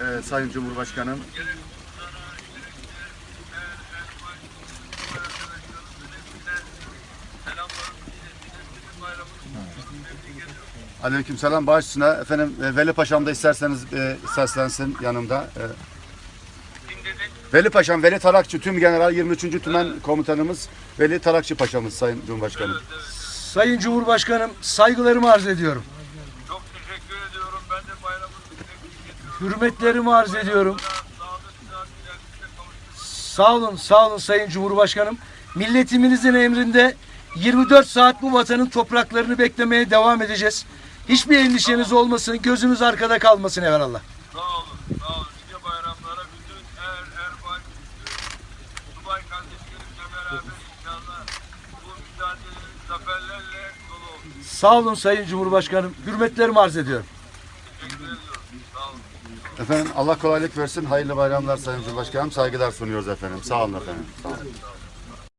e, Sayın Cumhurbaşkanım. Aleykümselam baş üstüne. Efendim e, Veli Paşam da isterseniz e, seslensin yanımda. E, Veli Paşam, Veli Tarakçı, tüm general 23. Tümen komutanımız Veli Tarakçı Paşamız Sayın Cumhurbaşkanım. Sayın Cumhurbaşkanım saygılarımı arz ediyorum. Hürmetlerimi arz ediyorum. Sağ olun, sağ olun Sayın Cumhurbaşkanım. Milletimizin emrinde 24 saat bu vatanın topraklarını beklemeye devam edeceğiz. Hiçbir endişeniz olmasın, gözünüz arkada kalmasın evvelallah. Sağ olun, sağ olun. Nice bayramlara bütün er, erbay, bütün subay kardeşlerimle beraber inşallah bu mücadeleniz zaferlerle dolu olsun. Sağ olun Sayın Cumhurbaşkanım. Hürmetlerimi arz ediyorum. Teşekkür ediyorum. Sağ olun. Efendim Allah kolaylık versin. Hayırlı bayramlar Sayın Cumhurbaşkanım. Saygılar sunuyoruz efendim. Sağ olun efendim. Sağ olun.